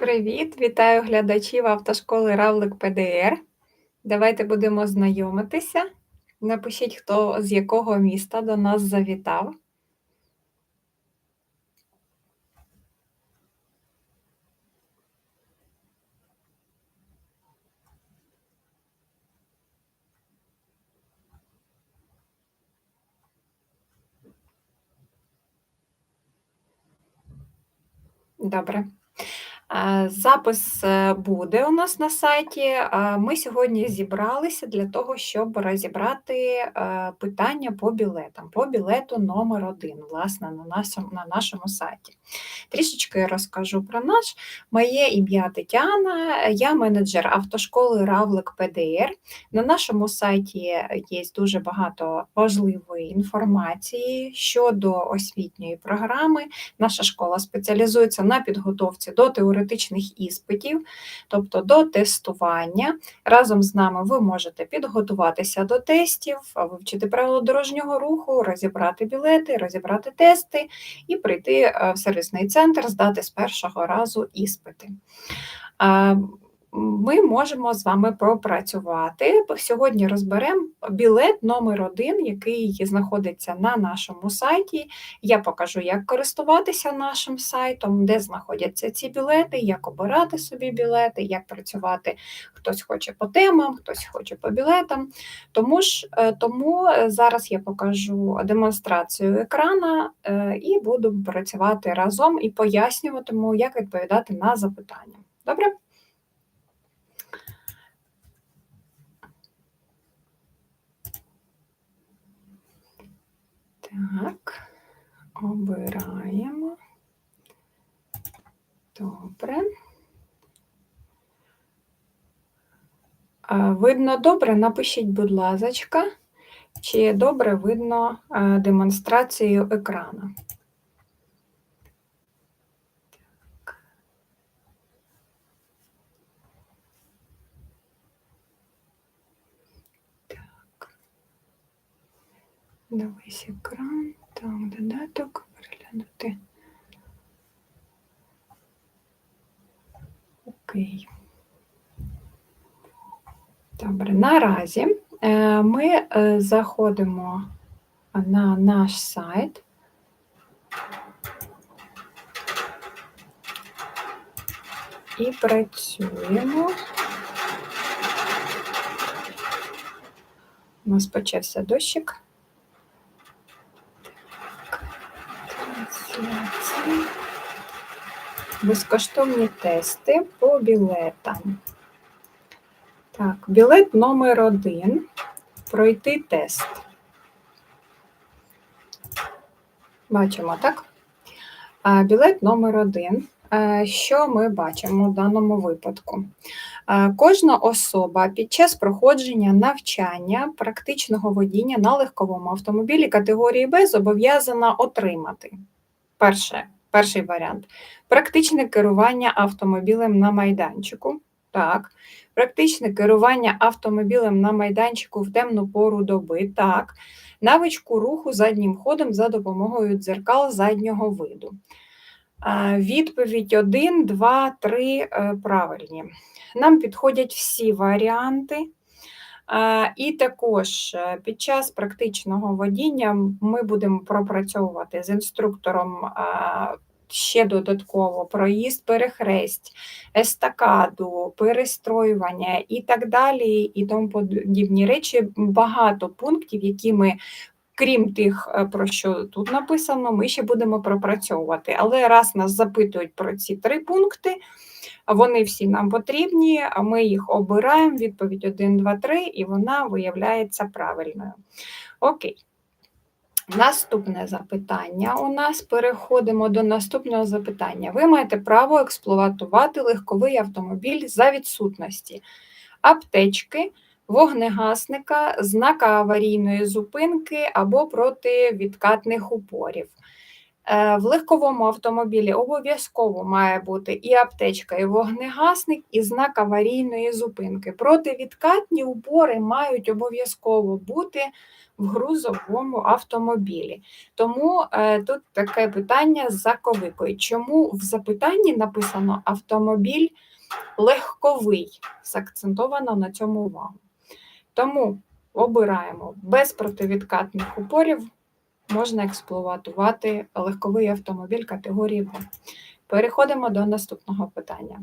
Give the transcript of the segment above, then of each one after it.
Привіт, вітаю глядачів автошколи Равлик ПДР. Давайте будемо знайомитися. Напишіть, хто з якого міста до нас завітав. Добре. Е, запис е, буде у нас на сайті. Е, ми сьогодні зібралися для того, щоб розібрати питання по білетам, по білету номер 1 власне, на нашому, на нашому сайті. Трішечки розкажу про наш. Моє ім'я Тетяна, я менеджер автошколи Равлик ПДР. На нашому сайті є дуже багато важливої інформації щодо освітньої програми. Наша школа спеціалізується на підготовці до теоретичної теоретичних іспитів, тобто до тестування. Разом з нами ви можете підготуватися до тестів, вивчити правила дорожнього руху, розібрати білети, розібрати тести і прийти е, в сервісний центр, здати з першого разу іспити ми можемо з вами пропрацювати. Сьогодні розберемо білет номер один, який знаходиться на нашому сайті. Я покажу, як користуватися нашим сайтом, де знаходяться ці білети, як обирати собі білети, як працювати. Хтось хоче по темам, хтось хоче по білетам. Тому ж е, тому зараз я покажу демонстрацію екрана е, і буду працювати разом і пояснюватиму, як відповідати на запитання. Добре? Так, обираємо. Добре. Видно добре, напишіть, будь ласка, чи добре видно демонстрацію екрану. Дивись екран, так, додаток, переглянути. Окей. Добре, наразі е, ми е, заходимо на наш сайт. І працюємо. У нас почався дощик. Безкоштовні тести по білетам. Так, білет номер один. Пройти тест. Бачимо, так? Білет номер один. Що ми бачимо в даному випадку? Кожна особа під час проходження навчання практичного водіння на легковому автомобілі категорії Б зобов'язана отримати. Перше, Перший варіант практичне керування автомобілем на майданчику. Так, практичне керування автомобілем на майданчику в темну пору доби. Так, навичку руху заднім ходом за допомогою дзеркал заднього виду. Відповідь 1, 2, 3 правильні. Нам підходять всі варіанти. І також е, під час практичного водіння ми будемо пропрацьовувати з інструктором ще додатково проїзд, перехресть, естакаду, перестроювання і так далі, і тому подібні речі. Багато пунктів, які ми. Крім тих, е, про що тут написано, ми ще будемо пропрацьовувати. Але раз нас запитують про ці три пункти, вони всі нам потрібні, ми їх обираємо, відповідь 1, 2, 3, і вона виявляється правильною. Окей. Наступне запитання у нас переходимо до наступного запитання. Ви маєте право експлуатувати легковий автомобіль за відсутності аптечки, вогнегасника, знака аварійної зупинки або противідкатних упорів. Е, В легковому автомобілі обов'язково має бути і аптечка, і вогнегасник, і знак аварійної зупинки. Противідкатні упори мають обов'язково бути в грузовому автомобілі. Тому е, тут таке питання з заковикою. Чому в запитанні написано автомобіль легковий? Закцентовано на цьому увагу. Тому обираємо без противідкатних упорів можна експлуатувати легковий автомобіль категорії Б. Переходимо до наступного питання.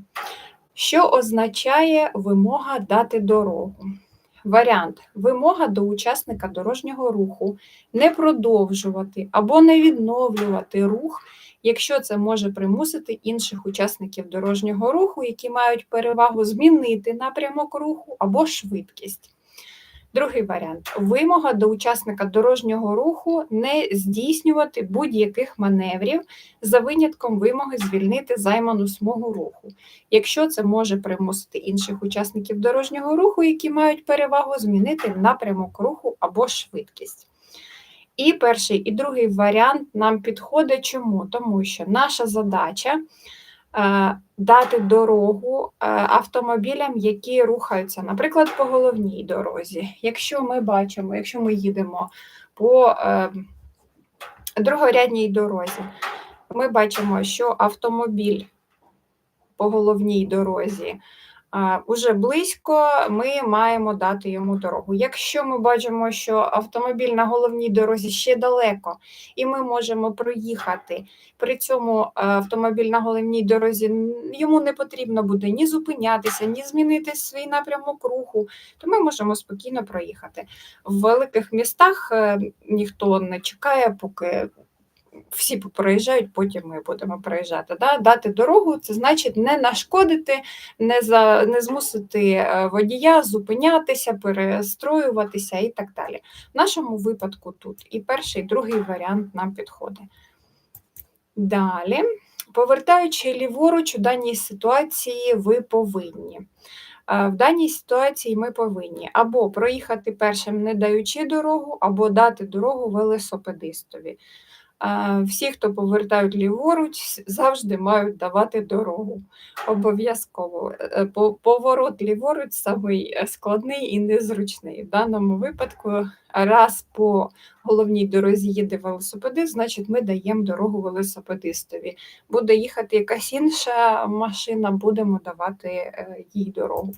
Що означає вимога дати дорогу? Варіант: вимога до учасника дорожнього руху не продовжувати або не відновлювати рух, якщо це може примусити інших учасників дорожнього руху, які мають перевагу змінити напрямок руху або швидкість. Другий варіант вимога до учасника дорожнього руху не здійснювати будь-яких маневрів за винятком вимоги звільнити займану смугу руху, якщо це може примусити інших учасників дорожнього руху, які мають перевагу змінити напрямок руху або швидкість. І перший і другий варіант нам підходить чому? Тому що наша задача дати дорогу е, автомобілям, які рухаються, наприклад, по головній дорозі. Якщо ми бачимо, якщо ми їдемо по е, другорядній дорозі, ми бачимо, що автомобіль по головній дорозі уже близько, ми маємо дати йому дорогу. Якщо ми бачимо, що автомобіль на головній дорозі ще далеко, і ми можемо проїхати, при цьому е, автомобіль на головній дорозі йому не потрібно буде ні зупинятися, ні змінити свій напрямок руху, то ми можемо спокійно проїхати. В великих містах е, ніхто не чекає, поки всі проїжджають, потім ми будемо проїжджати. Да? Дати дорогу це значить не нашкодити, не, за, не змусити е, водія зупинятися, перестроюватися і так далі. В нашому випадку тут і перший, і другий варіант нам підходить. Далі, повертаючи ліворуч, у даній ситуації ви повинні. Е, В даній ситуації ми повинні або проїхати першим, не даючи дорогу, або дати дорогу велосипедистові. Е, Всі, хто повертають ліворуч, завжди мають давати дорогу. Обов'язково. Е, Поворот ліворуч самий е, складний і незручний. В даному випадку, раз по головній дорозі їде велосипедист, значить ми даємо дорогу велосипедистові. Буде їхати якась інша машина, будемо давати е, їй дорогу.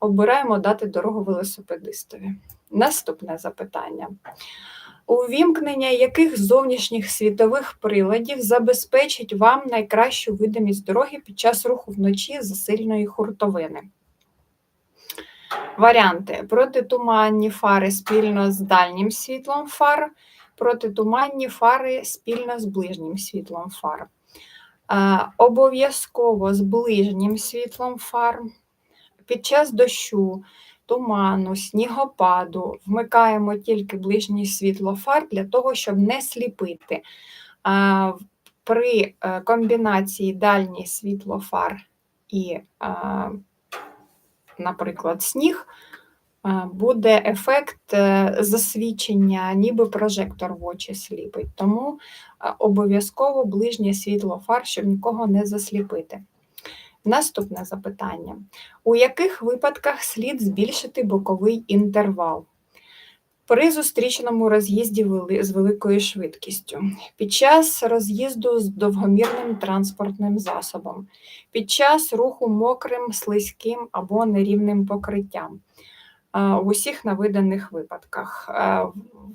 Обираємо дати дорогу велосипедистові. Наступне запитання. Увімкнення яких зовнішніх світових приладів забезпечить вам найкращу видимість дороги під час руху вночі за сильної хуртовини? Варіанти: протитуманні фари спільно з дальнім світлом фар, протитуманні фари спільно з ближнім світлом фар. Обов'язково з ближнім світлом фар. Під час дощу, туману, снігопаду вмикаємо тільки ближнє світло фар для того, щоб не сліпити. При е, комбінації дальнє світло фар і, наприклад, сніг, буде ефект е, засвічення, ніби прожектор в очі сліпить. Тому обов'язково ближнє світло фар, щоб нікого не засліпити. Наступне запитання. У яких випадках слід збільшити боковий інтервал? При зустрічному роз'їзді з великою швидкістю, під час роз'їзду з довгомірним транспортним засобом, під час руху мокрим, слизьким або нерівним покриттям. Е, В усіх наведених випадках. Е,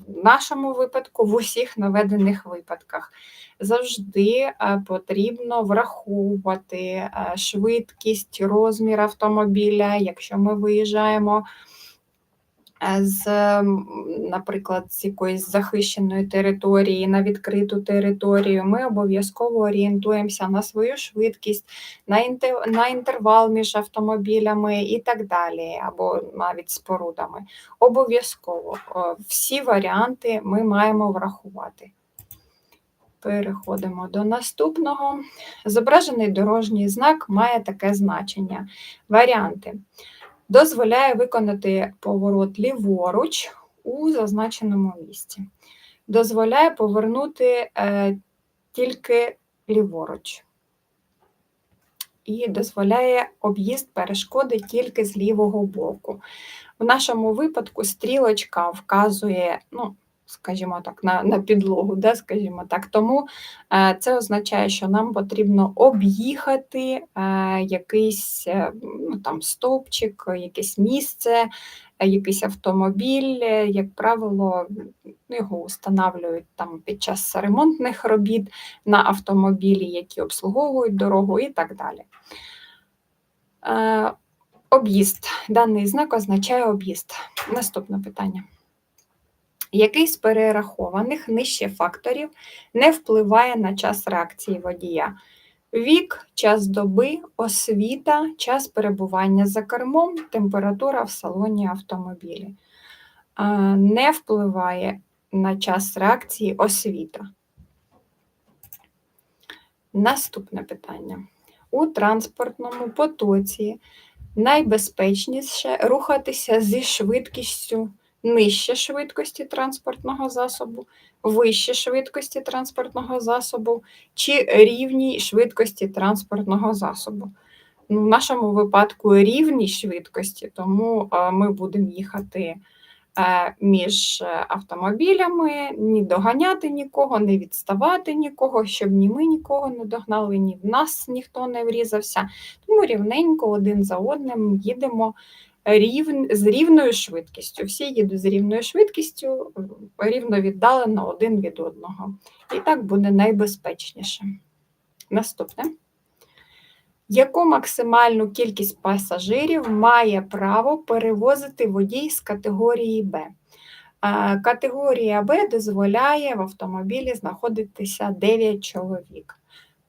В нашому випадку, в усіх наведених випадках завжди е, потрібно враховувати швидкість, розмір автомобіля, якщо ми виїжджаємо з, наприклад, з якоїсь захищеної території на відкриту територію, ми обов'язково орієнтуємося на свою швидкість, на, інте- на інтервал між автомобілями і так далі, або навіть спорудами. Обов'язково всі варіанти ми маємо врахувати. Переходимо до наступного. Зображений дорожній знак має таке значення. Варіанти. Дозволяє виконати поворот ліворуч у зазначеному місці. Дозволяє повернути е, тільки ліворуч. І дозволяє об'їзд перешкоди тільки з лівого боку. В нашому випадку стрілочка вказує, ну, скажімо так, на на підлогу, да, скажімо так. Тому е, це означає, що нам потрібно об'їхати е, якийсь е, ну, там, стовпчик, якесь місце, якийсь автомобіль. Як правило, його встановлюють там під час ремонтних робіт на автомобілі, які обслуговують дорогу і так далі. Об'їзд. Даний знак означає об'їзд. Наступне питання. Який з перерахованих нижче факторів не впливає на час реакції водія? Вік, час доби, освіта, час перебування за кермом, температура в салоні автомобілі. Не впливає на час реакції освіта. Наступне питання. У транспортному потоці найбезпечніше рухатися зі швидкістю нижче швидкості транспортного засобу, вище швидкості транспортного засобу чи рівній швидкості транспортного засобу. Ну, В нашому випадку рівній швидкості, тому ми будемо їхати е, між автомобілями, ні доганяти нікого, не відставати нікого, щоб ні ми нікого не догнали, ні в нас ніхто не врізався. Тому рівненько один за одним їдемо рівн, з рівною швидкістю. Всі їдуть з рівною швидкістю, рівно віддалено один від одного. І так буде найбезпечніше. Наступне. Яку максимальну кількість пасажирів має право перевозити водій з категорії Б? Категорія Б дозволяє в автомобілі знаходитися 9 чоловік.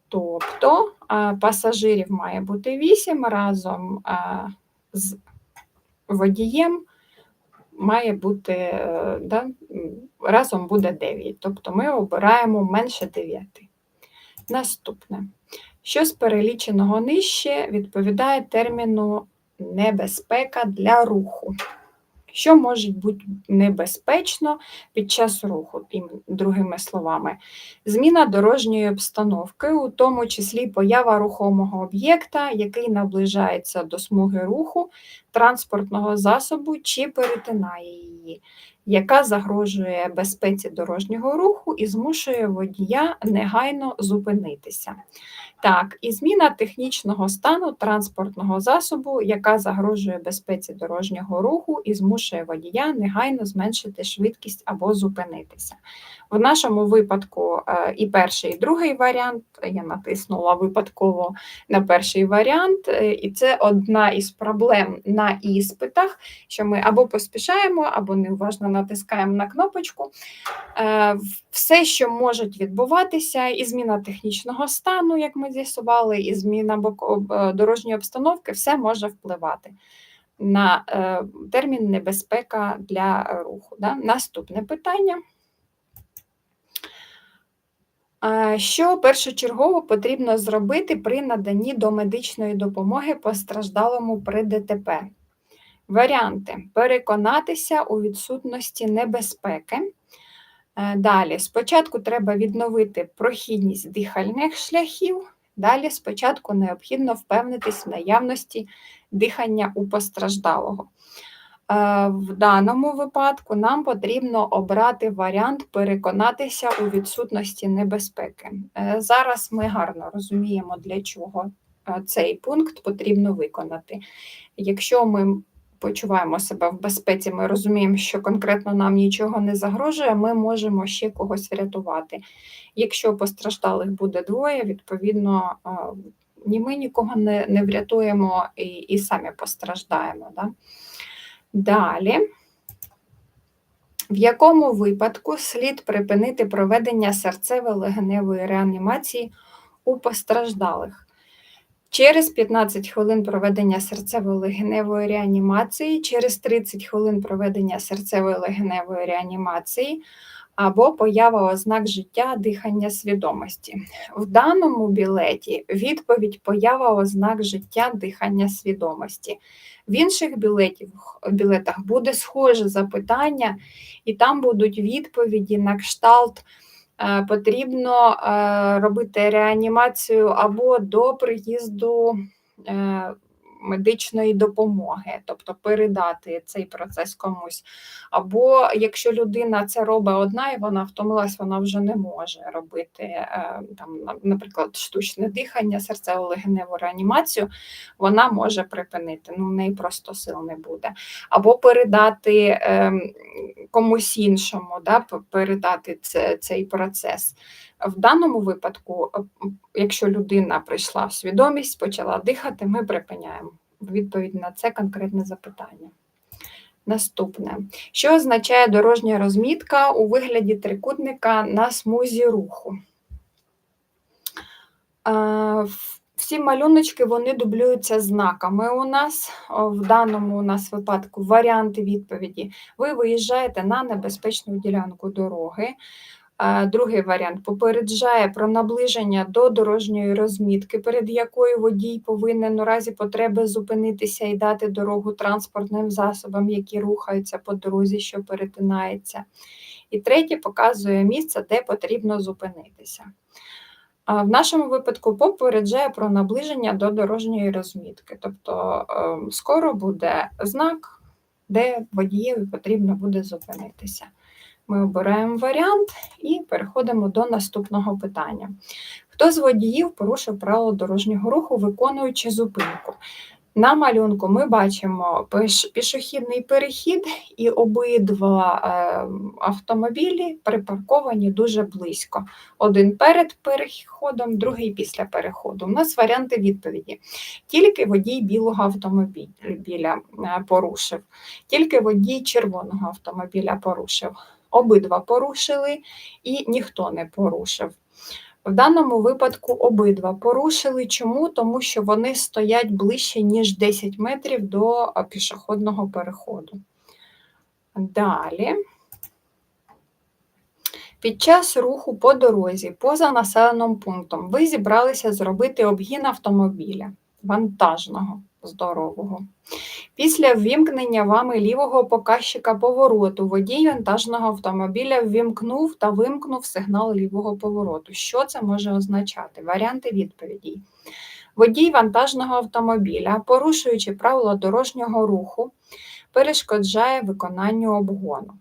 Тобто пасажирів має бути 8 разом з водієм має бути е, да, разом буде 9, тобто ми обираємо менше 9. Наступне. Що з переліченого нижче відповідає терміну небезпека для руху що може бути небезпечно під час руху, другими словами, зміна дорожньої обстановки, у тому числі поява рухомого об'єкта, який наближається до смуги руху транспортного засобу чи перетинає її, яка загрожує безпеці дорожнього руху і змушує водія негайно зупинитися. Так, і зміна технічного стану транспортного засобу, яка загрожує безпеці дорожнього руху і змушує водія негайно зменшити швидкість або зупинитися. В нашому випадку е, і перший, і другий варіант, я натиснула випадково на перший варіант, е, і це одна із проблем на іспитах, що ми або поспішаємо, або неуважно натискаємо на кнопочку. Е, все, що може відбуватися, і зміна технічного стану, як ми з'ясували, і зміна дорожньої обстановки, все може впливати. На термін небезпека для руху. Наступне питання. Що першочергово потрібно зробити при наданні до медичної допомоги постраждалому при ДТП? Варіанти: переконатися у відсутності небезпеки. Е, далі, спочатку треба відновити прохідність дихальних шляхів. Далі, спочатку необхідно впевнитись в наявності дихання у постраждалого. Е, в даному випадку нам потрібно обрати варіант переконатися у відсутності небезпеки. Е, зараз ми гарно розуміємо, для чого цей пункт потрібно виконати. Якщо ми почуваємо себе в безпеці, ми розуміємо, що конкретно нам нічого не загрожує, ми можемо ще когось врятувати. Якщо постраждалих буде двоє, відповідно ні ми нікого не не врятуємо і і самі постраждаємо. Да? Далі, в якому випадку слід припинити проведення серцево-легеневої реанімації у постраждалих? Через 15 хвилин проведення серцево-легеневої реанімації, через 30 хвилин проведення серцево-легеневої реанімації або поява ознак життя дихання свідомості. В даному білеті відповідь поява ознак життя дихання свідомості. В інших білетів, білетах буде схоже запитання, і там будуть відповіді на кшталт. Е, потрібно е, робити реанімацію або до приїзду е, медичної допомоги, тобто передати цей процес комусь. Або якщо людина це робить одна і вона втомилась, вона вже не може робити е, там, наприклад, штучне дихання, серцево-легеневу реанімацію, вона може припинити. Ну, в неї просто сил не буде. Або передати ем, комусь іншому, да, передати це, цей процес. В даному випадку, е, якщо людина прийшла в свідомість, почала дихати, ми припиняємо відповідь на це конкретне запитання. Наступне. Що означає дорожня розмітка у вигляді трикутника на смузі руху? Е, Всі малюночки вони дублюються знаками у нас. В даному у нас випадку варіанти відповіді. Ви виїжджаєте на небезпечну ділянку дороги. Другий варіант попереджає про наближення до дорожньої розмітки, перед якою водій повинен у разі потреби зупинитися і дати дорогу транспортним засобам, які рухаються по дорозі, що перетинається. І третє показує місце, де потрібно зупинитися. В нашому випадку попереджає про наближення до дорожньої розмітки. Тобто е, скоро буде знак, де водієві потрібно буде зупинитися. Ми обираємо варіант і переходимо до наступного питання. Хто з водіїв порушив правила дорожнього руху, виконуючи зупинку? На малюнку ми бачимо пішохідний перехід, і обидва е, автомобілі припарковані дуже близько. Один перед переходом, другий після переходу. У нас варіанти відповіді. Тільки водій білого автомобіля е, порушив, тільки водій червоного автомобіля порушив. Обидва порушили і ніхто не порушив. В даному випадку обидва порушили. Чому? Тому що вони стоять ближче, ніж 10 метрів до пішохідного переходу. Далі. Під час руху по дорозі, поза населеним пунктом, ви зібралися зробити обгін автомобіля вантажного, здорового. Після ввімкнення вами лівого показчика повороту водій вантажного автомобіля ввімкнув та вимкнув сигнал лівого повороту. Що це може означати? Варіанти відповідей. Водій вантажного автомобіля, порушуючи правила дорожнього руху, перешкоджає виконанню обгону.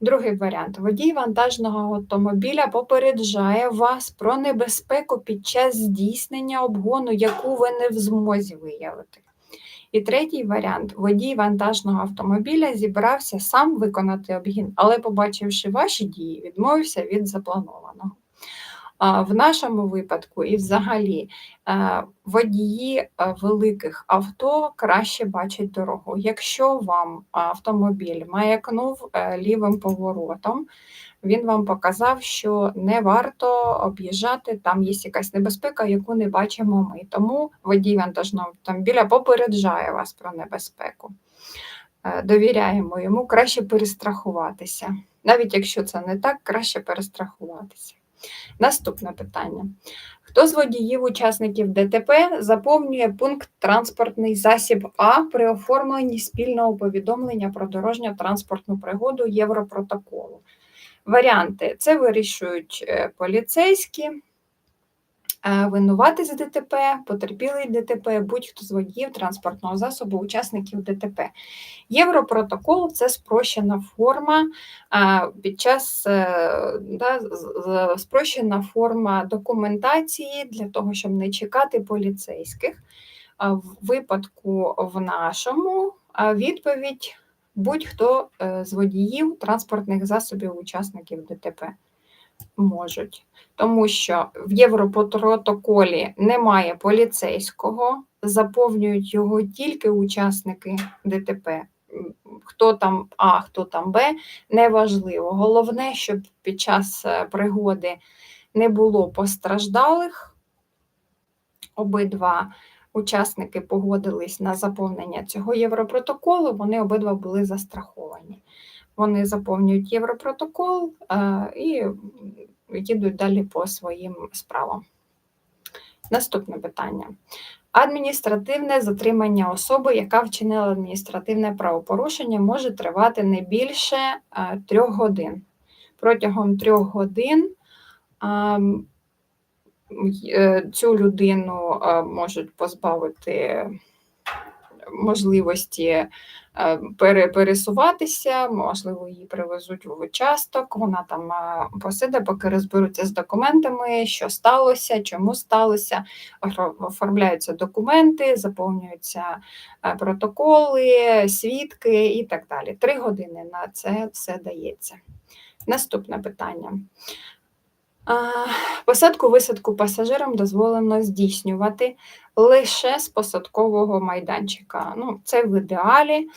Другий варіант. Водій вантажного автомобіля попереджає вас про небезпеку під час здійснення обгону, яку ви не в змозі виявити. І третій варіант: водій вантажного автомобіля зібрався сам виконати обгін, але, побачивши ваші дії, відмовився від запланованого. В нашому випадку і взагалі е, водії е, великих авто краще бачать дорогу. Якщо вам автомобіль маякнув е, лівим поворотом, він вам показав, що не варто об'їжджати, там є якась небезпека, яку не бачимо ми. Тому водій вантажного автомобіля попереджає вас про небезпеку. Довіряємо йому, краще перестрахуватися. Навіть якщо це не так, краще перестрахуватися. Наступне питання. Хто з водіїв-учасників ДТП заповнює пункт транспортний засіб А при оформленні спільного повідомлення про дорожньо-транспортну пригоду Європротоколу? Варіанти: це вирішують е, поліцейські, е, винуватець ДТП, потерпілий ДТП, будь-хто з водіїв транспортного засобу, учасників ДТП. Європротокол це спрощена форма під час е, да, спрощена форма документації для того, щоб не чекати поліцейських. В випадку в нашому відповідь будь-хто е, з водіїв транспортних засобів, учасників ДТП можуть, тому що в Європротоколі немає поліцейського, заповнюють його тільки учасники ДТП. Хто там А, хто там Б, неважливо. Головне, щоб під час е, пригоди не було постраждалих. Обидва учасники погодились на заповнення цього Європротоколу, вони обидва були застраховані. Вони заповнюють Європротокол е, і їдуть далі по своїм справам. Наступне питання. Адміністративне затримання особи, яка вчинила адміністративне правопорушення, може тривати не більше е, трьох годин. Протягом трьох годин е, цю людину можуть позбавити можливості пересуватися, можливо, її привезуть в участок, вона там посиде, поки розберуться з документами, що сталося, чому сталося, оформляються документи, заповнюються е, протоколи, свідки і так далі. Три години на це все дається. Наступне питання. Посадку висадку пасажирам дозволено здійснювати лише з посадкового майданчика. Ну, Це в ідеалі.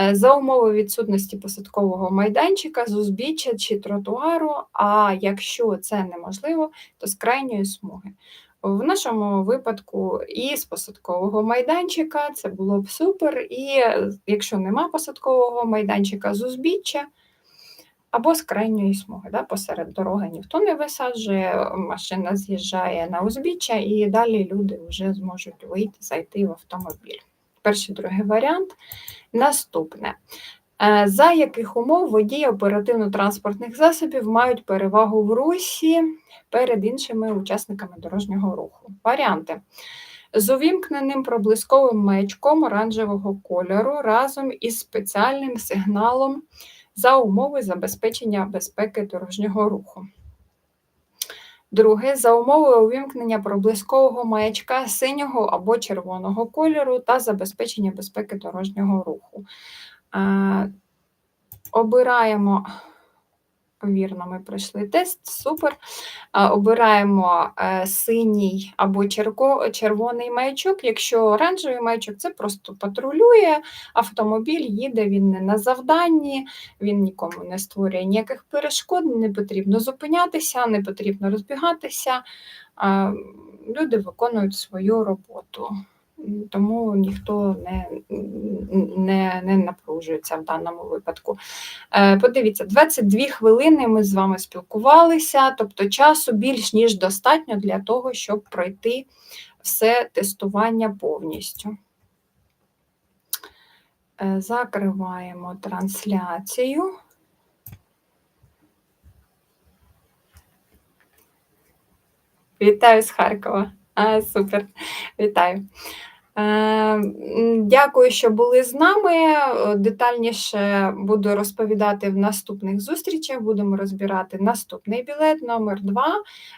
Е, за умови відсутності посадкового майданчика, з узбіччя чи тротуару, а якщо це неможливо, то з крайньої смуги. В нашому випадку і з посадкового майданчика це було б супер, і якщо нема посадкового майданчика з узбіччя, або з крайньої смуги. Да? Посеред дороги ніхто не висаджує, машина з'їжджає на узбіччя, і далі люди вже зможуть вийти, зайти в автомобіль. Перший другий варіант. Наступне. Е, за яких умов водії оперативно-транспортних засобів мають перевагу в русі перед іншими учасниками дорожнього руху? Варіанти. З увімкненим проблисковим маячком оранжевого кольору разом із спеціальним сигналом за умови забезпечення безпеки дорожнього руху. Друге, за умови увімкнення проблискового маячка синього або червоного кольору та забезпечення безпеки дорожнього руху. Обираємо Вірно, ми пройшли тест, супер. Обираємо е, синій або червоний маячок. Якщо оранжевий маячок, це просто патрулює, автомобіль їде, він не на завданні, він нікому не створює ніяких перешкод, не потрібно зупинятися, не потрібно розбігатися. Люди виконують свою роботу тому ніхто не не, не напружується в даному випадку. Е, подивіться, 22 хвилини ми з вами спілкувалися, тобто часу більш ніж достатньо для того, щоб пройти все тестування повністю. Е, закриваємо трансляцію. Вітаю з Харкова. А, Супер, вітаю. Е, дякую, що були з нами. Е, детальніше буду розповідати в наступних зустрічах. Будемо розбирати наступний білет, номер 2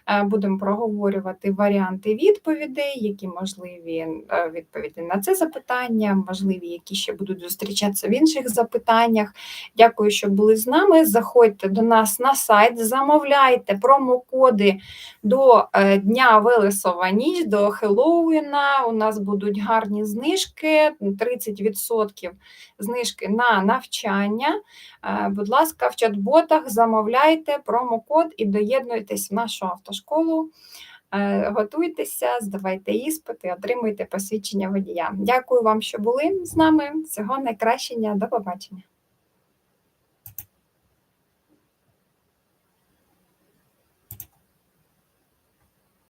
е, Будемо проговорювати варіанти відповідей, які можливі відповіді на це запитання, можливі, які ще будуть зустрічатися в інших запитаннях. Дякую, що були з нами. Заходьте до нас на сайт, замовляйте промокоди до Дня Велесова ніч, до Хеллоуіна. У нас будуть гарні знижки, 30% знижки на навчання. Е, будь ласка, в чат-ботах замовляйте промокод і доєднуйтесь в нашу автошколу. Е, готуйтеся, здавайте іспити, отримуйте посвідчення водія. Дякую вам, що були з нами. Всього найкращення, до побачення.